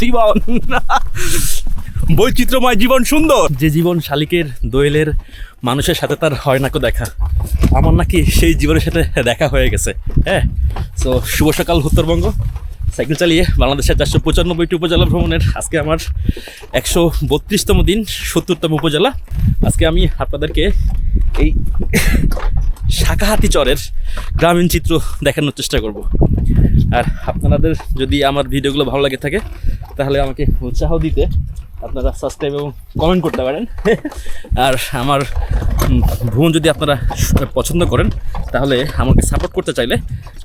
জীবন। বৈচিত্র্যময় জীবন সুন্দর। যে জীবন শালিকের দোয়েলের মানুষের সাথে তার হয় নাকো দেখা, আমার নাকি সেই জীবনের সাথে দেখা হয়ে গেছে। হ্যাঁ তো শুভ সকাল, উত্তরবঙ্গ। সাইকেল চালিয়ে বাংলাদেশের চারশো পঁচানব্বইটি উপজেলা ভ্রমণের আজকে আমার একশো বত্রিশতম দিন, সত্তরতম উপজেলা। আজকে আমি আপনাদেরকে এই শাকাহাতি চরের গ্রামীণ চিত্র দেখানোর চেষ্টা করব। আর আপনাদের যদি আমার ভিডিওগুলো ভালো লাগে থাকে তাহলে আমাকে উৎসাহ দিতে আপনারা সাবস্ক্রাইব এবং কমেন্ট করতে পারেন। আর আমার ভ্রমণ যদি আপনারা পছন্দ করেন, তাহলে আমাকে সাপোর্ট করতে চাইলে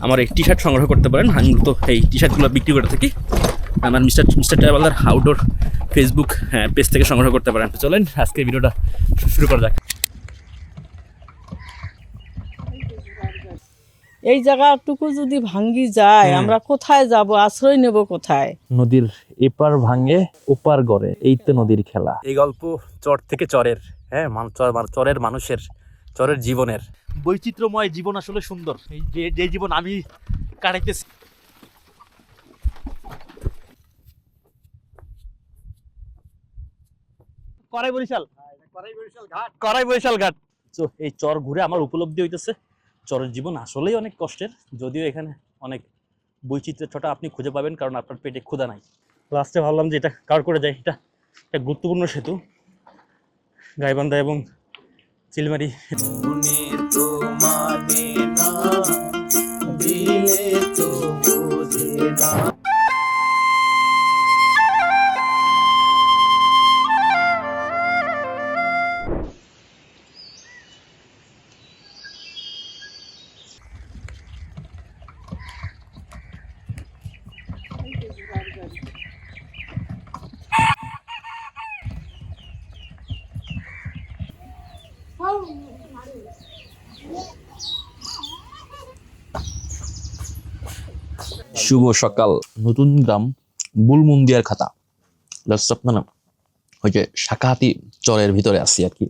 আমার এই টি শার্ট সংগ্রহ করতে পারেন। আমি মূলত এই টি শার্টগুলো বিক্রি করে থাকি। আমার mister mister traveller outdoor Facebook page থেকে সংগ্রহ করতে পারেন। চলেন আজকে ভিডিওটা শুরু করা যাক। এই জায়গাটুকু যদি ভাঙ্গি যায় আমরা কোথায় যাব? আশ্রয় নেব কোথায়? নদীর এপার ভাঙে ওপার গড়ে এই তো নদীর খেলা। এই গল্প চর থেকে চরের হ্যাঁ চর- চরের মানুষের চরের জীবনের। বৈচিত্র্যময় জীবন আসলে সুন্দর। এই যে যে জীবন আমি কাটাইতেছি। করাই বরিশাল। করাই বরিশাল ঘাট। করাই বরিশাল ঘাট। তো এই চর ঘুরে আমার উপলব্ধি হইতেছে। চরের জীবন আসলেই অনেক কষ্টের। যদিও এখানে অনেক বৈচিত্র্যের ছটা আপনি খুঁজে পাবেন, কারণ আপনার পেটে ক্ষুদা নাই। লাস্টে ভাবলাম যে এটা কার করে যায় এটা একটা গুরুত্বপূর্ণ সেতু। গাইবান্ধা এবং চিলমারি শুভ সকাল। নতুন গ্রাম বুলমুন্দিয়ার খাতা। জাস্ট আপনার ওই যে শাকাহাতি চরের ভিতরে আছি আর কি।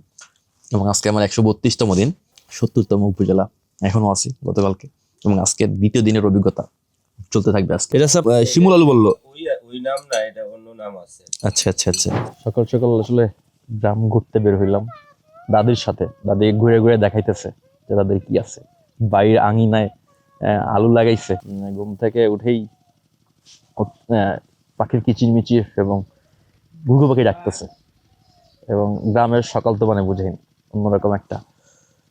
এবং আজকে আমার একশো বত্রিশতম দিন সত্তরতম উপজেলা। এখনও আছি গতকালকে। এবং আজকে দ্বিতীয় দিনের অভিজ্ঞতা চলতে থাকবে আজকে। এটা আহ, শিমুল আলু বলল। ওই ওই নাম না এটা অন্য নাম আছে। আচ্ছা আচ্ছা আচ্ছা। সকাল সকাল আসলে গ্রাম ঘুরতে বের হইলাম। দাদির সাথে। দাদি ঘুরে ঘুরে দেখাইতেছে যে দাদির কি আছে। বাড়ির আঙিনায় আলু লাগাইছে। ঘুম থেকে উঠেই পাখির কিচিরমিচির এবং ঘুঘু পাখি ডাকতেছে। এবং গ্রামের সকাল তো মানে বুঝেন অন্যরকম একটা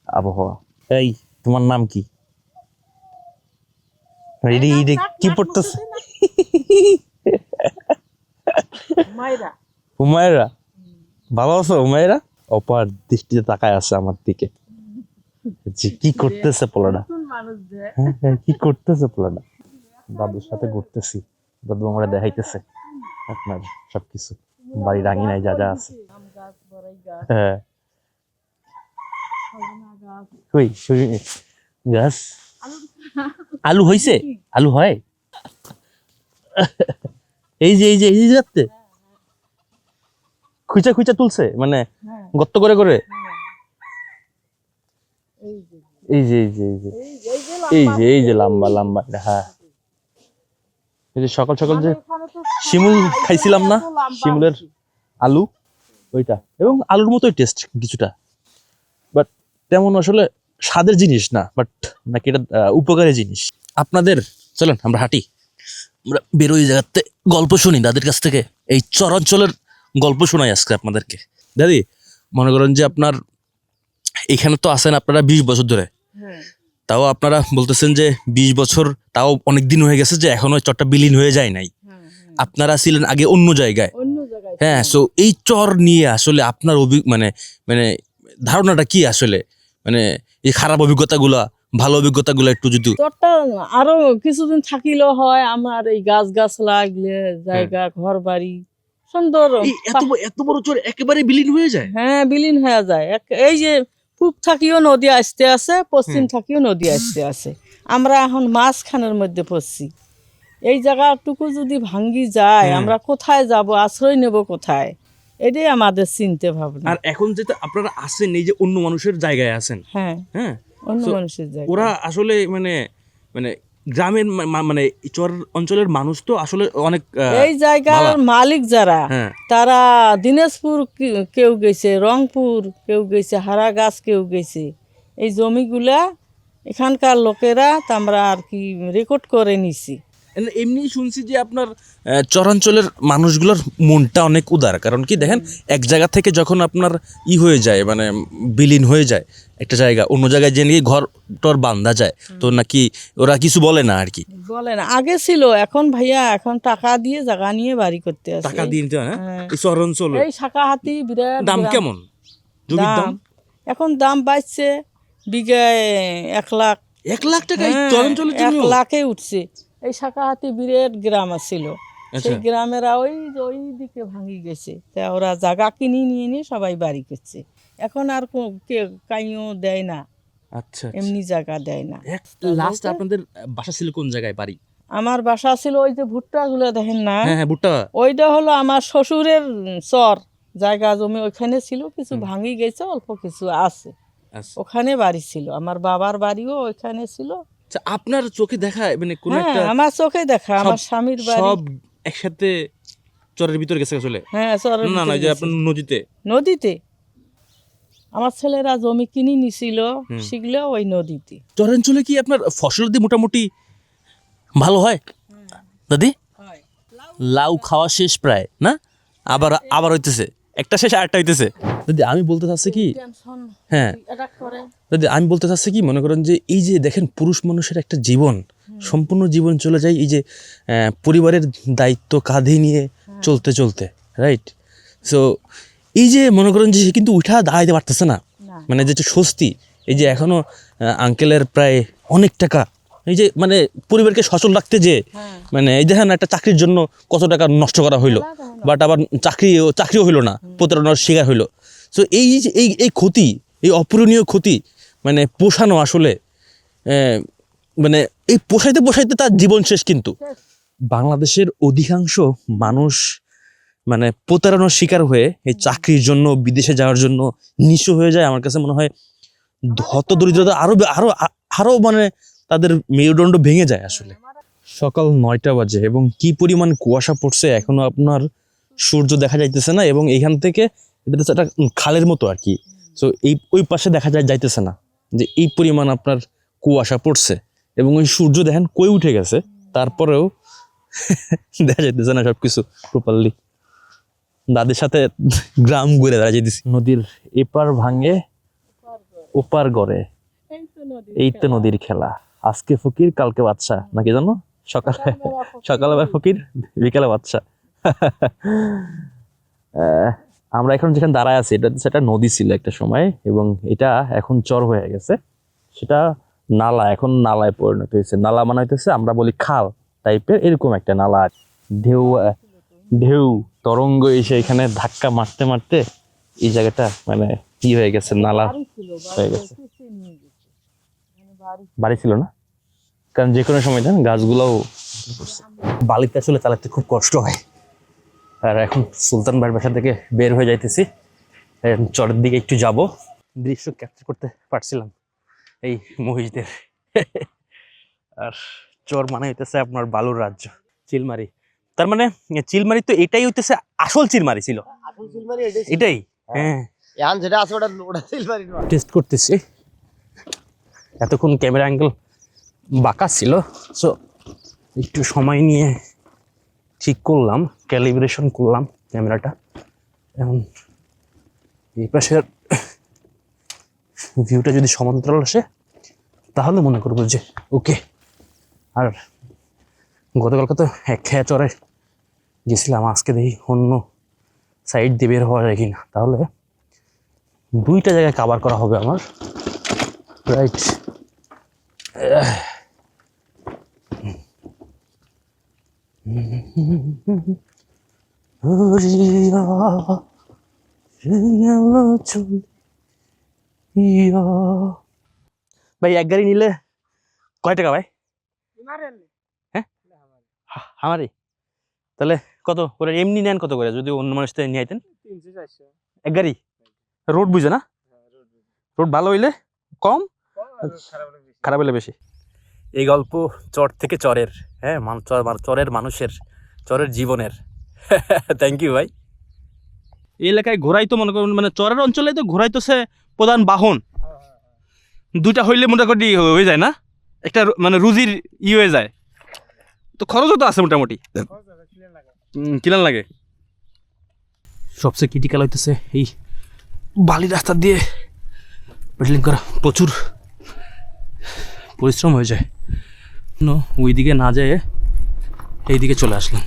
আবহাওয়া। এই তোমার নাম কি? কি পড়তেছে? হুমায়রা ভালো আছো হুমায়রা অপার দৃষ্টিতে তাকায় আছে আমার দিকে। যে কি করতেছে পোলাটা? হ্যাঁ, হ্যাঁ, কি করতেছে পোলাটা দাদুর সাথে ঘুরতেছি। দাদু আমরা দেখাইতেছে আপনার সবকিছু। বাড়ি রাঙি নাই যা যা আছে। হ্যাঁ। কই গাছ? আলু হইছে? আলু হয়? এই যে এই যে এই যে যাচ্ছে। খুঁচা খুঁচা তুলছে মানে গর্ত করে করে। এই যে এই যে এই যে। এই যে এই যে- লম্বা। লম্বা হ্যাঁ এই যে সকাল সকাল যে শিমুল খাইছিলাম না? শিমুলের আলু ওইটা। এবং আলুর মতোই টেস্ট কিছুটা। বাট তেমন আসলে স্বাদের জিনিস না বাট নাকি এটা উপকারী জিনিস। আপনাদের চলেন আমরা হাঁটি। আমরা বেরোই জায়গাতে গল্প শুনি দাদির কাছ থেকে। এই চরাঞ্চলের গল্প শোনাই আজকে আপনাদেরকে। দাদি মনে করেন যে আপনার এখানে তো আছেন আপনারা বিশ বছর ধরে। তাও আপনারা বলতেছেন যে বিশ বছর তাও অনেক দিন হয়ে গেছে যে এখনও চরটা বিলীন হয়ে যায় নাই। আপনারা ছিলেন আগে অন্য জায়গায়। হ্যাঁ সো এই চর নিয়ে আসলে আপনার অভি মানে মানে ধারণাটা কি আসলে? মানে এই খারাপ অভিজ্ঞতাগুলা ভালো অভিজ্ঞতাগুলো একটু যদি তোরটা আরও কিছুদিন থাকিলেও হয় আমার এই গাছ গাছ লাগলে জায়গা ঘর বাড়ি সুন্দর। এত বড় চর একেবারে বিলীন হয়ে যায়? হ্যাঁ বিলীন হয়ে যায়। এই যে পূব থাকিও নদী আসতে আছে পশ্চিম থাকিও নদী আসতে আছে। আমরা এখন মাঝখানের মধ্যে পড়ছি। এই জায়গাটুকু যদি ভাঙ্গি যায় আমরা কোথায় যাব আশ্রয় নেব কোথায়? এটাই আমাদের চিন্তা ভাবনা। আর এখন যেটা আপনারা আছেন এই যে অন্য মানুষের জায়গায় আছেন হ্যাঁ হ্যাঁ? অন্য মানুষের জায়গায়। ওরা আসলে মানে মানে গ্রামের মানে চর অঞ্চলের মানুষ তো আসলে অনেক এই জায়গার মালিক যারা হ্যাঁ। তারা দিনাজপুর কেউ গেছে রংপুর কেউ গেছে হারাগাছ কেউ গেছে। এই জমিগুলা এখানকার লোকেরা তা আমরা আর কি রেকর্ড করে নিছি। এমনি শুনছি যে আপনার চরাঞ্চলের মানুষগুলোর মনটা অনেক উদার। কারণ কি দেখেন এক জায়গা থেকে যখন আপনার ই হয়ে যায় মানে বিলীন হয়ে যায় একটা জায়গা অন্য জায়গায় যে নাকি ঘর টর বান্ধা যায় তো নাকি ওরা কিছু বলে না আর কি? বলেন আগে ছিল এখন ভাইয়া এখন টাকা দিয়ে জায়গা নিয়ে বাড়ি করতে টাকা দিয়ে নিতে হয় না হ্যাঁ। এই চরাঞ্চল এই শাখা হাতি বিরাট দাম কেমন? জমির দাম। এখন দাম বাড়ছে বিঘায় এক লাখ। এক লাখ টাকা হ্যাঁ, এক লাখে উঠছে। এই শাখা হাতি বিরাট গ্রাম ছিল আচ্ছা। সেই গ্রামেরা ওই ওই দিকে ভাঙি গেছে। তা ওরা জায়গা কিনে নিয়ে নিয়ে সবাই বাড়ি করছে। এখন আর কে কাইও দেয় না। আচ্ছা এমনি জায়গা দেয় না। লাস্ট আপনাদের বাসা ছিল কোন জায়গায় বাড়ি? আমার বাসা ছিল ওই যে ভুট্টা গুলো দেখেন না? হ্যাঁ হ্যাঁ ভুট্টা। ওইটা হলো আমার শ্বশুরের চর। জায়গা জমি ওইখানে ছিল কিছু ভাঙি গেছে অল্প কিছু আছে। আচ্ছা। ওখানে বাড়ি ছিল। আমার বাবার বাড়িও ওইখানে ছিল। আচ্ছা, আপনার চোখে দেখা মানে কোন হ্যাঁ একটা আমার চোখে দেখা আমার স্বামীর বাড়ি। সব একসাথে চরের ভিতরে গেছে চলে হ্যাঁ চরের না না যে আপনার নদীতে? নদীতে? আমার ছেলেরা জমি কিনে নিছিল সেগুলো ওই নদীতে। চরাঞ্চলে কি আপনার ফসল দিয়ে মোটামুটি ভালো হয়? দাদি? লাউ খাওয়া শেষ প্রায় না? আবার আবার হইতেছে। একটা শেষ আরেকটা হইতেছে। দাদি আমি বলতে চাচ্ছি কি হ্যাঁ। দাদি আমি বলতে চাচ্ছি কি মনে করেন যে এই যে দেখেন পুরুষ মানুষের একটা জীবন সম্পূর্ণ জীবন চলে যায় এই যে পরিবারের দায়িত্ব কাঁধে নিয়ে চলতে চলতে রাইট সো এই যে মনে করেন যে সে কিন্তু উঠা দাঁড়াইতে পারতেছে না। মানে যে স্বস্তি এই যে এখনও আঙ্কেলের প্রায় অনেক টাকা এই যে মানে পরিবারকে সচল রাখতে যে হ্যাঁ। মানে এই দেখেন একটা চাকরির জন্য কত টাকা নষ্ট করা হইল বাট আবার চাকরি চাকরিও হইল না প্রতারণার শিকার হইল। সো এই এই এই ক্ষতি, এই অপূরণীয় ক্ষতি মানে পোষানো আসলে মানে এই পোষাইতে পোষাইতে তার জীবন শেষ কিন্তু। বাংলাদেশের অধিকাংশ মানুষ মানে প্রতারণার শিকার হয়ে এই চাকরির জন্য, বিদেশে যাওয়ার জন্য নিঃস্ব হয়ে যায়। আমার কাছে মনে হয় হত দরিদ্রতা আরও আরও আরও মানে তাদের মেরুদণ্ড ভেঙে যায় আসলে। সকাল নয়টা বাজে এবং কি পরিমাণ কুয়াশা পড়ছে এখনও আপনার সূর্য দেখা যাইতেছে না এবং এখান থেকে এটা হচ্ছে একটা খালের মতো আর কি। তো এই ওই পাশে দেখা যায় যাইতেছে না যে এই পরিমাণ আপনার কুয়াশা পড়ছে এবং ওই সূর্য দেখেন কই উঠে গেছে তারপরেও দেখা যাইতেছে না সবকিছু প্রপারলি দাদির সাথে গ্রাম ঘুরে দাঁড়া যাইতেছি নদীর এপার ভাঙে ওপার গড়ে। এই তো তো নদীর খেলা। আজকে ফকির কালকে বাচ্চা নাকি জানো? সকালে সকালবেলা ফকির। বিকেলে বাচ্চা আহ, আমরা এখন যেখানে দাঁড়ায় আছি এটা সেটা নদী ছিল একটা সময় এবং এটা এখন চর হয়ে গেছে। সেটা নালা এখন নালায় পরিণত হয়েছে। নালা মানে হইতেছে আমরা বলি খাল টাইপের এরকম একটা নালা। ঢেউ ঢেউ তরঙ্গ এসে এখানে ধাক্কা মারতে মারতে এই জায়গাটা মানে কি হয়ে গেছে নালা হয়ে গেছে। মানে বাড়ি বাড়ি ছিল না? কারণ যে কোনো সময় দেন গাছগুলোও বালিতে আসলে চালাতে খুব কষ্ট হয়। আর এখন সুলতান ভাইয়ের বাসা থেকে বের হয়ে যাইতেছি। চরের দিকে একটু যাব। দৃশ্য ক্যাপচার করতে পারছিলাম এই মহিষদের আর চর মানে হইতেছে আপনার বালুর রাজ্য চিলমারি। তার মানে চিলমারি তো এটাই হইতেছে আসল চিলমারি ছিল। এটাই হ্যাঁ। যেটা আছে ওটা ওটা নয়। টেস্ট করতেছি। এতক্ষণ ক্যামেরা অ্যাঙ্গেল বাঁকা ছিল সো একটু সময় নিয়ে ঠিক করলাম ক্যালিব্রেশন করলাম ক্যামেরাটা। এখন এই পাশের ভিউটা যদি সমান্তরাল আসে, তাহলে মনে করব যে ওকে আর গতকালকে তো এক খেয়া চড়ে গেছিলাম, আজকে দেখি অন্য সাইড দিয়ে বের হওয়া যায় কিনা। তাহলে দুইটা জায়গায় কাভার করা হবে আমার। রাইট ভাই এক গাড়ি নিলে কয় টাকা ভাই? হ্যাঁ? আমারই তাহলে কত করে? এমনি নেন কত করে? যদি অন্য মানুষ থেকে নিয়ে আইতেন। এক গাড়ি? রোড বুঝে না? রোড ভালো হইলে কম? খারাপ হলে বেশি। এই গল্প চর থেকে চরের হ্যাঁ চর- চরের মানুষের চরের জীবনের। থ্যাংক ইউ ভাই। এই এলাকায় ঘোরাই তো মনে করুন মানে চরের অঞ্চলে তো ঘোরাই তো সে প্রধান বাহন। দুইটা হইলে মোটামুটি হয়ে যায় না? একটা মানে রুজির ই হয়ে যায়। তো খরচও তো আছে মোটামুটি। কিলান লাগে। সবচেয়ে ক্রিটিক্যাল হইতেছে এই বালি রাস্তা দিয়ে পেডলিং করা প্রচুর পরিশ্রম হয়ে যায়। নো ওই দিকে না যেয়ে এই দিকে চলে আসলাম।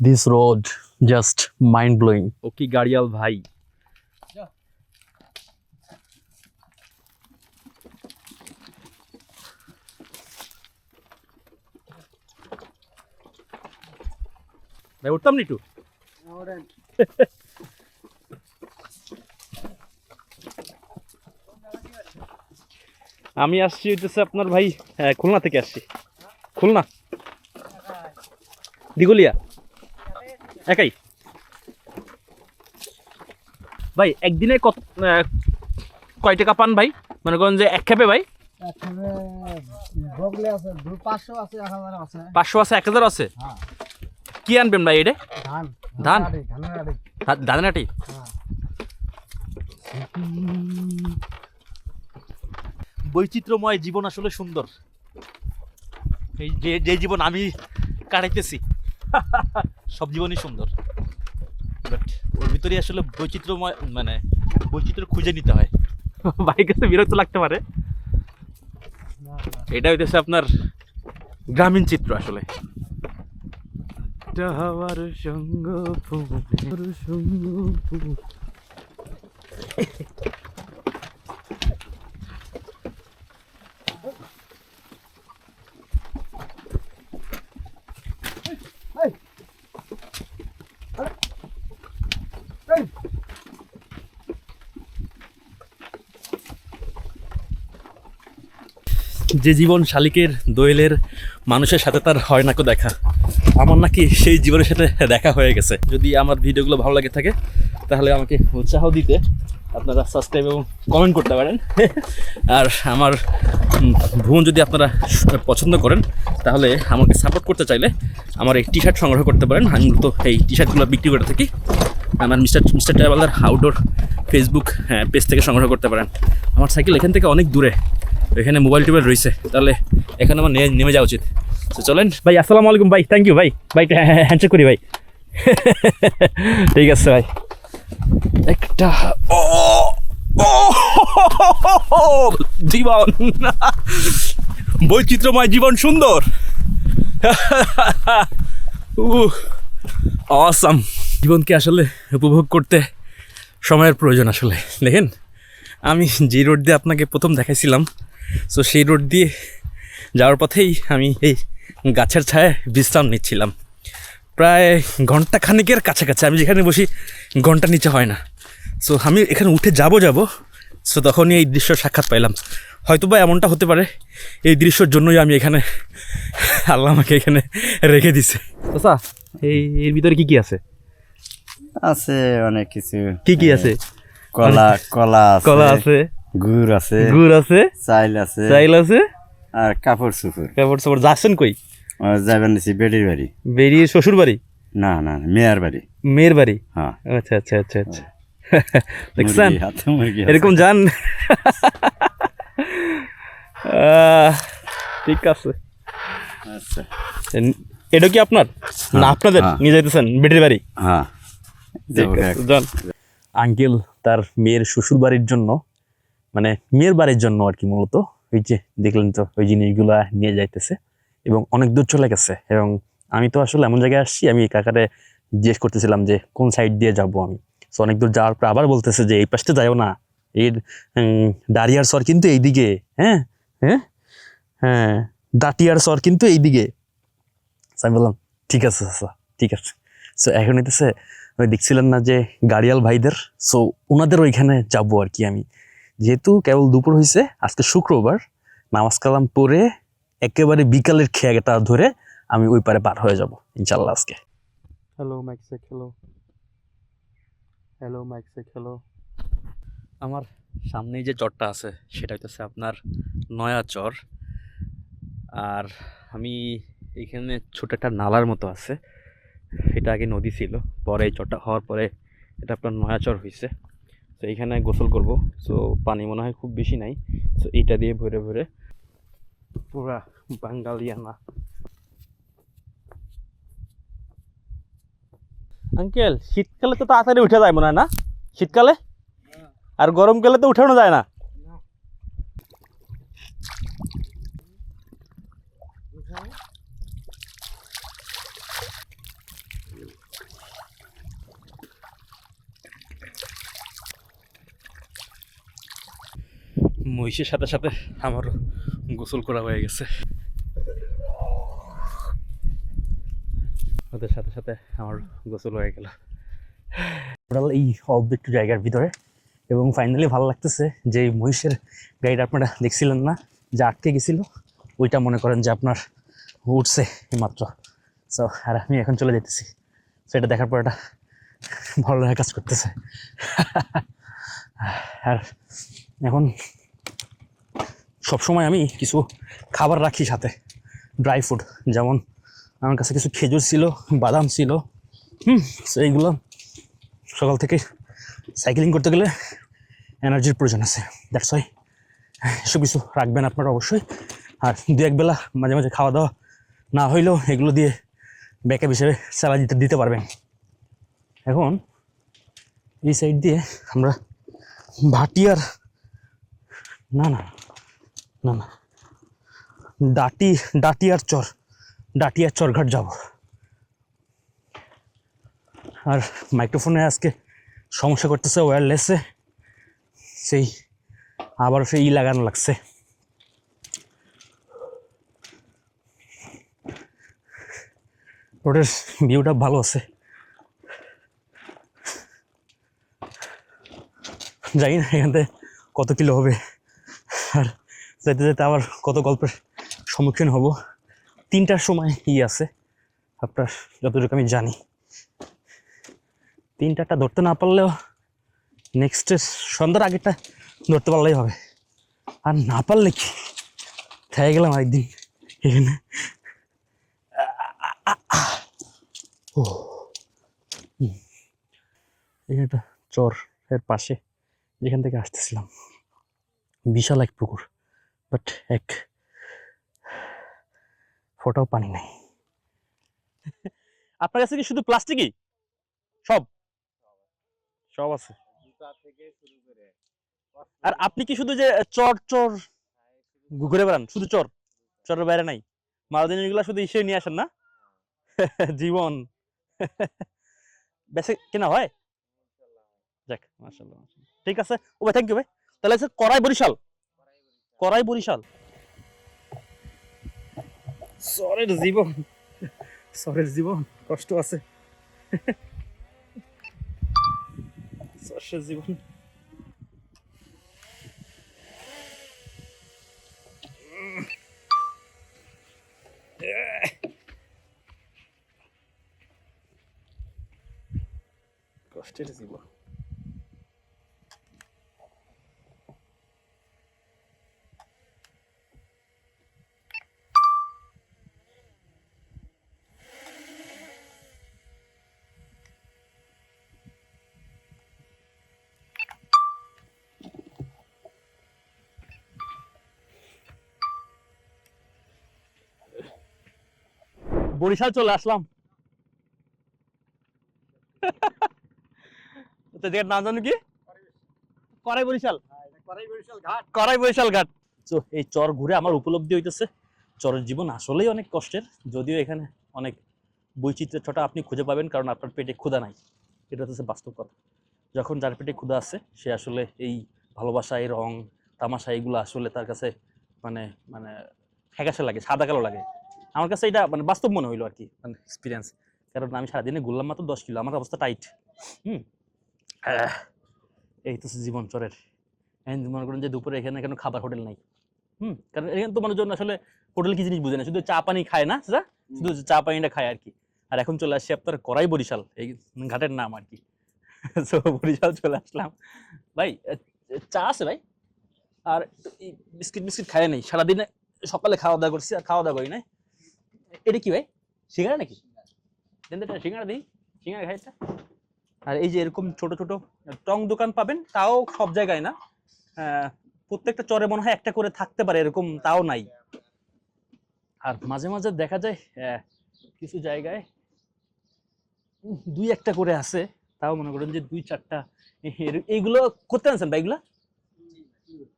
This road just mind blowing ও কি গাড়িয়াল ভাই? ভাই উঠতাম নি একটু? আমি আসছি হইতেছে আপনার ভাই হ্যাঁ, খুলনা থেকে আসছি। খুলনা? দিগুলিয়া একাই? ভাই একদিনে কত কয় টাকা পান ভাই? মনে করেন যে এক খেপে ভাই? পাঁচশো আছে এক হাজার আছে। হ্যাঁ। কি আনবেন ভাই এটা? ধান ধান? ধানের আড়ি ধা- দাদানাটি বৈচিত্র্যময় জীবন আসলে সুন্দর। এই যে যে জীবন আমি কাটাইতেছি সব জীবনই সুন্দর। বাট ওর ভিতরে আসলে বৈচিত্র্যময় মানে বৈচিত্র্য খুঁজে নিতে হয়। বাইক কাছে বিরক্ত লাগতে পারে। এটা হইতেছে আপনার গ্রামীণ চিত্র আসলে। হাওয়ার সঙ্গ সঙ্গ যে জীবন শালিকের দোয়েলের মানুষের সাথে তার হয় না কো দেখা, আমার নাকি সেই জীবনের সাথে দেখা হয়ে গেছে। যদি আমার ভিডিওগুলো ভালো লাগে থাকে, তাহলে আমাকে উৎসাহ দিতে আপনারা সাবস্ক্রাইব এবং কমেন্ট করতে পারেন। আর আমার ভ্রমণ যদি আপনারা পছন্দ করেন, তাহলে আমাকে সাপোর্ট করতে চাইলে আমার এই টি শার্ট সংগ্রহ করতে পারেন। আমি মূলত এই টি শার্টগুলো বিক্রি করে থাকি। আমার mister mister traveller outdoor Facebook page থেকে সংগ্রহ করতে পারেন। আমার সাইকেল এখান থেকে অনেক দূরে। এখানে মোবাইল টোবাইল রয়েছে। তাহলে এখানে আমার নেমে যাওয়া উচিত। চলেন। ভাই, আসসালামু আলাইকুম। ভাই থ্যাংক ইউ ভাই। ভাই হ্যান্ডশেক করি, ভাই। ঠিক আছে, ভাই। একটা ও জীবন। বৈচিত্র্যময় জীবন সুন্দর। অসাম জীবনকে আসলে উপভোগ করতে সময়ের প্রয়োজন আসলে। দেখেন, আমি যে রোড দিয়ে আপনাকে প্রথম দেখাইছিলাম। সো সেই রোড দিয়ে যাওয়ার পথেই আমি এই গাছের ছায়ায় বিশ্রাম নিচ্ছিলাম। প্রায় ঘণ্টা খানিকের কাছাকাছি আমি যেখানে বসি ঘণ্টা নিচে হয় না। সো আমি এখানে উঠে যাব যাব সো তখনই এই দৃশ্য সাক্ষাৎ পাইলাম। হয়তো বা এমনটা হতে পারে এই দৃশ্যর জন্যই আমি এখানে আল্লাহ আমাকে এখানে রেখে দিছে। আচ্ছা এই এর ভিতরে কি কি আছে? আছে অনেক কিছু। কি কি আছে? কলা কলা কলা আছে। গুড় আছে গুড় আছে চাইল আছে চাইল আছে। আর কাপড় চুপুর কাপড় সাপড় যাচ্ছেন কই? যাবেন নিছি বেডির বাড়ি। বেরিয়ে শ্বশুর বাড়ি? না না না, মেয়ার বাড়ি। মেয়ের বাড়ি? হ্যাঁ। আচ্ছা আচ্ছা আচ্ছা আচ্ছা। দেখছেন? মুরগি আছে। এরকম যান। আহ, ঠিক আছে। আচ্ছা। এটা কি আপনার? না আপনাদের? হ্যাঁ। নিয়ে যাইতেছেন? বেটির বাড়ি? হ্যাঁ। ঠিক আছে, যান। আঙ্কেল তার মেয়ের শ্বশুর বাড়ির জন্য মানে মেয়ের বাড়ির জন্য আর কি মূলত ওই যে দেখলেন তো, ওই জিনিসগুলা নিয়ে যাইতেছে এবং অনেক দূর চলে গেছে। এবং আমি তো আসলে এমন জায়গায় আসছি, আমি কাকারে জিজ্ঞেস করতেছিলাম যে, কোন সাইড দিয়ে যাব আমি? তো অনেক দূর যাওয়ার পর আবার বলতেছে যে, এই পাশটা যাইও না। এর দাঁড়িয়ার স্বর কিন্তু এইদিকে। হ্যাঁ? হ্যাঁ? হ্যাঁ দাঁটিয়ার স্বর কিন্তু এইদিকে। আমি বললাম, ঠিক আছে আচ্ছা ঠিক আছে। সো এখন হইতেছে, ওই দেখছিলেন না যে, গাড়িয়াল ভাইদের? সো ওনাদের ওইখানে যাব আর কি আমি। যেহেতু কেবল দুপুর হয়েছে আজকে শুক্রবার নামাজ কালাম পরে একেবারে বিকালের খেয়াটা ধরে আমি ওই পারে পার হয়ে যাব ইনশাল্লাহ আজকে। Hello mic check hello hello mic check hello আমার সামনেই যে চরটা আছে সেটা হইতেছে আপনার নয়া চর। আর আমি এখানে ছোট একটা নালার মতো আছে এটা আগে নদী ছিল পরে এই চরটা হওয়ার পরে এটা আপনার নয়া চর হয়েছে তো এইখানে গোসল করব। সো পানি মনে হয় খুব বেশি নাই। সো এইটা দিয়ে ভরে ভরে পুরা বাঙ্গালিয়ানা। আঙ্কেল, শীতকালে তো তাড়াতাড়ি উঠে যায় মনে হয় না? শীতকালে? আর গরমকালে তো উঠানো যায় না? মহিষের সাথে সাথে আমারও গোসল করা হয়ে গেছে। ওদের সাথে সাথে আমার গোসল হয়ে গেল। টোটাল এই অল্প একটু জায়গার ভিতরে। এবং ফাইনালি ভালো লাগতেছে যে মহিষের গাড়িটা আপনারা দেখছিলেন না, যে আটকে গেছিল, ওইটা মনে করেন যে আপনার উঠছে মাত্র সো আর আমি এখন চলে যেতেছি। সেটা দেখার পর এটা ভালো কাজ করতেছে। আর এখন সবসময় আমি কিছু খাবার রাখি সাথে ড্রাই ফ্রুট যেমন আমার কাছে কিছু খেজুর ছিল, বাদাম ছিল, হুম, সেইগুলো সকাল থেকে সাইকেলিং করতে গেলে এনার্জির প্রয়োজন আছে। দ্যাটস ওয়াই এসব কিছু রাখবেন আপনারা অবশ্যই। আর দু এক বেলা মাঝে মাঝে খাওয়া দাওয়া না হইলেও এগুলো দিয়ে ব্যাকআপ হিসেবে চালা দিতে দিতে পারবেন। এখন এই সাইড দিয়ে আমরা ভাটিয়ার না না না না। ডাটি ডাটিয়ার চর ডাটিয়ার চরঘাট যাব। আর মাইক্রোফোনে আজকে সমস্যা করতেছে ওয়্যারলেসে সেই আবার সেই ই লাগানো লাগছে। রোডের ভিউটা ভালো আছে। জানি না এখান থেকে কত কিলো হবে। আর যেতে যেতে আবার কত গল্পের সম্মুখীন হব। তিনটার সময় ই আছে, আপনার যতটুকু আমি জানি। তিনটাটা ধরতে না পারলেও নেক্সট সন্ধ্যার আগেরটা ধরতে পারলেই হবে। আর না পারলে কি? থেকে গেলাম একদিন এখানে। এখানে একটা চর এর পাশে, যেখান থেকে আসতেছিলাম। বিশাল এক পুকুর। বাট এক ফোটাও পানি নাই আপনার কাছে কি শুধু প্লাস্টিকই সব সব আছে আর আপনি কি শুধু যে চর চর ঘুরে বেড়ান শুধু চর চরের বাইরে নাই মালদিন এগুলা শুধু ইসে নিয়ে আসেন না জীবন বেশি কেনা হয় যাক মাশাল্লাহ মাশাল্লাহ। ঠিক আছে ও ভাই থ্যাংক ইউ ভাই তাহলে করাই বরিশাল করাই বরিশাল। সরের জীবন। সরের জীবন কষ্ট আছে। সর্ষের জীবন। কষ্টের জীবন। বরিশাল চলে আসলাম। তো জায়গার নাম জানো কি? করাই বরিশাল। করাই বরিশাল ঘাট। তো এই চর ঘুরে আমার উপলব্ধি হইতেছে চরের জীবন আসলেই অনেক কষ্টের যদিও এখানে অনেক বৈচিত্র্যের ছটা আপনি খুঁজে পাবেন কারণ আপনার পেটে ক্ষুধা নাই। এটা হচ্ছে বাস্তব কথা। যখন যার পেটে ক্ষুধা আছে সে আসলে এই ভালোবাসা এই রং তামাশা এইগুলো আসলে তার কাছে মানে মানে ফ্যাকাশে লাগে সাদা কালো লাগে। আমার কাছে এটা মানে বাস্তব মনে হইল আর কি মানে এক্সপিরিয়েন্স কারণ আমি সারাদিনে ঘুরলাম মাত্র দশ কিলো, আমার অবস্থা টাইট হুম? এই তো জীবন চরের। মনে করেন যে দুপুরে এখানে কেন খাবার হোটেল নাই। হুম? কারণ এখানে তো মানুষজন আসলে হোটেল কি জিনিস বুঝে না, শুধু চা পানি খায় না সেটা শুধু চা পানিটা খায় আর কি আর এখন চলে আসছে আপনার করাই বরিশাল, এই ঘাটের নাম আর কি সো বরিশাল চলে আসলাম। ভাই চা আছে ভাই? আর বিস্কিট বিস্কিট খাই নাই। সারাদিনে সকালে খাওয়া দাওয়া করছি, আর খাওয়া দাওয়া করি নাই। এটা কি ভাই? সিঙ্গারা নাকি? সিঙ্গারা দিই। সিঙ্গারা খাই। আর এই যে এরকম ছোট ছোট টং দোকান পাবেন, তাও সব জায়গায় না। প্রত্যেকটা চরে মনে হয় একটা করে থাকতে পারে, এরকম তাও নাই। আর মাঝে মাঝে দেখা যায় কিছু জায়গায় দুই একটা করে আছে। তাও মনে করেন যে দুই, চারটা। এইগুলো করতে আনছেন ভাই এগুলা?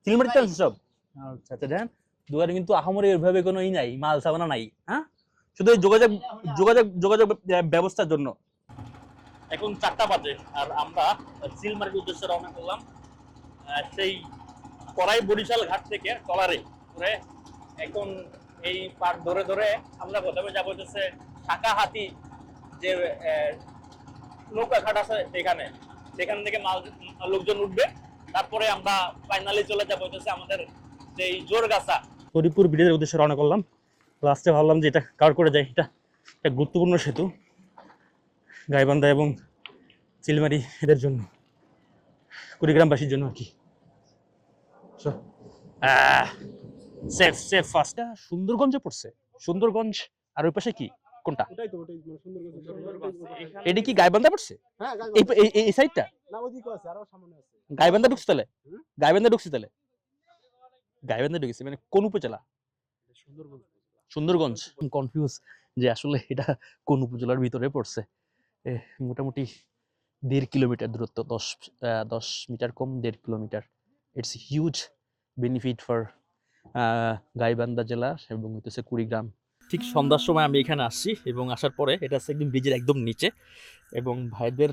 চিলমারিতে আনছেন সব? আচ্ছা আচ্ছা দেখেন দোকানে কিন্তু আহামরি এভাবে কোনো ই নাই, মাল সাবানা নাই হ্যাঁ? শুধু এই যোগাযোগ যোগাযোগ যোগাযোগ ব্যবস্থার জন্য। এখন চারটা বাজে আর আমরা চিলমারির উদ্দেশ্যে রওনা করলাম। সেই কড়াই বরিশাল ঘাট থেকে টলারে করে এখন এই পার ধরে ধরে আমরা প্রথমে যাব হচ্ছে শাখা হাতি যে আহ, নৌকা ঘাট আছে এখানে সেখান থেকে মাল লোকজন উঠবে। তারপরে আমরা ফাইনালি চলে যাব হচ্ছে আমাদের যেই জোরগাছা। হরিপুর ব্রিজের উদ্দেশ্যে রওনা করলাম। লাস্টে ভাবলাম যে এটা কার করে যাই? এটা একটা গুরুত্বপূর্ণ সেতু গাইবান্ধা এবং চিলমারি এদের জন্য কুড়িগ্রামবাসীর জন্য আর কি। সেফ সেফ ফার্স্ট সুন্দরগঞ্জে পড়ছে। সুন্দরগঞ্জ আর ওই পাশে কি? কোনটা? মানে সুন্দরগঞ্জ। এটা কি গাইবান্ধা পড়ছে? হ্যাঁ এই সাইডটা না ওদিকে আছে আরও সামনে আছে। গাইবান্ধা ঢুকছে তাহলে? গাইবান্ধা ঢুকছে তাহলে? গাইবান্ধা ঢুকেছে মানে কোন উপজেলা? সুন্দরগঞ্জ। সুন্দরগঞ্জ। কনফিউজ যে আসলে এটা কোন উপজেলার ভিতরে পড়ছে। মোটামুটি দেড় কিলোমিটার দূরত্ব, দশ দশ মিটার কম, দেড় kilometre. It's huge benefit for Gaibandha জেলা এবং হইতেছে কুড়িগ্রাম। ঠিক সন্ধ্যার সময় আমি এখানে আসছি এবং আসার পরে এটা হচ্ছে একদম ব্রিজের একদম নিচে এবং ভাইদের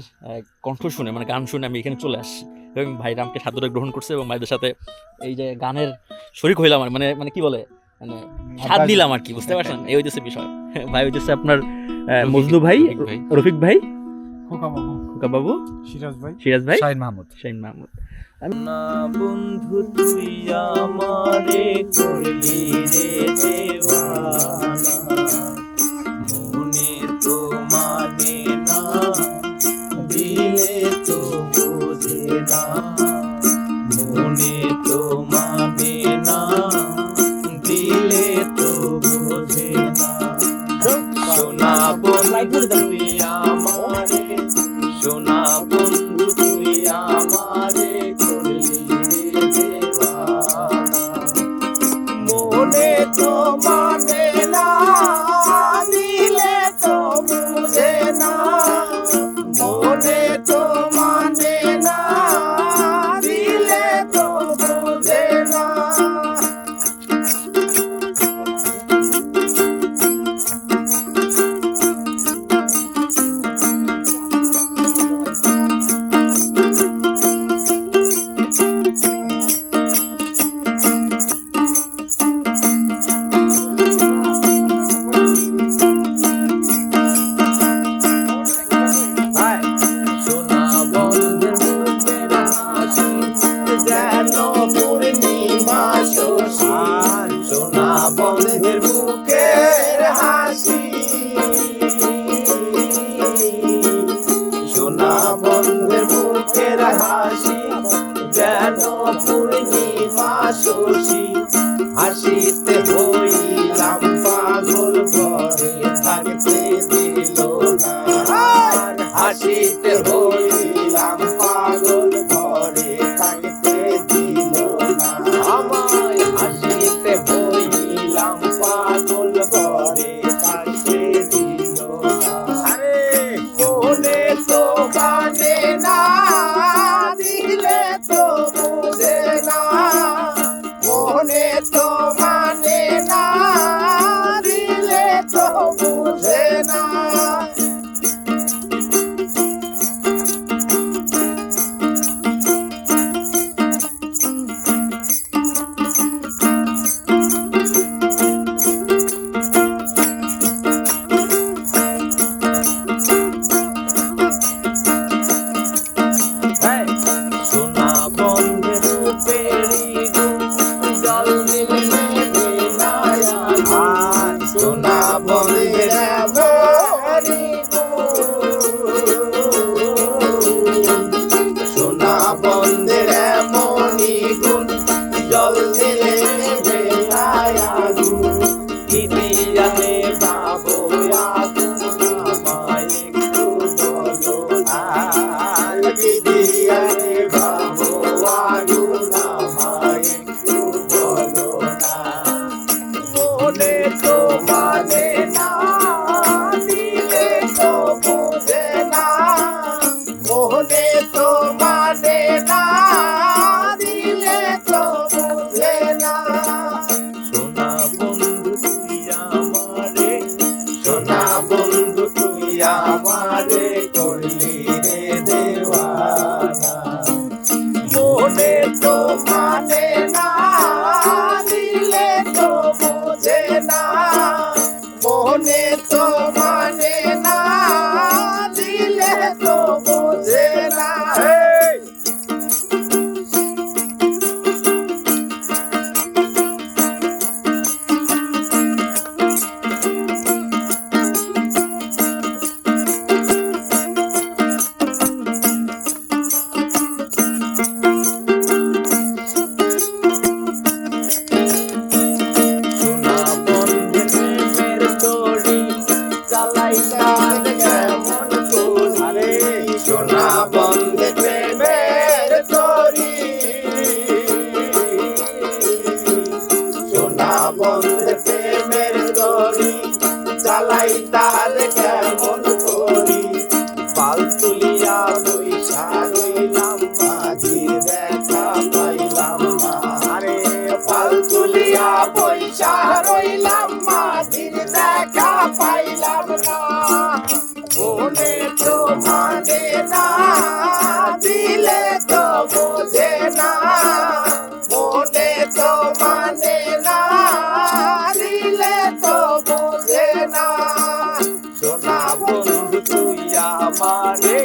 কণ্ঠ শুনে মানে গান শুনে আমি এখানে চলে আসছি এবং ভাইরা আমাকে সাদরে গ্রহণ করছে এবং ভাইদের সাথে এই যে গানের শরিক হইলাম মানে মানে কি বলে? মানে সাথ দিলাম আর কি বুঝতে পারছেন? এই হইতেছে বিষয়। ভাই হইতেছে আপনার আহ, মজনু ভাই রফিক ভাই। রফিক ভাই? বাবু। খোকা বাবু? সিরাজ ভাই। সিরাজ ভাই? শাহিন মাহমুদ। শাহিন মাহমুদ। না বন্ধু তুই আমারে করলি রে দেওয়ানা। মনে তো মানে না দিলে তো বোঝে না। সোনা বন্ধু তুই পূর্ণিমা শশী সোনা বন্ধের মুখের হাসি। সোনা বন্ধের মুখের হাসি, যেন পূর্ণিমা শশী। হাসিতে হইলাম পাগল, ঘরে থাকতে দিল বোঝে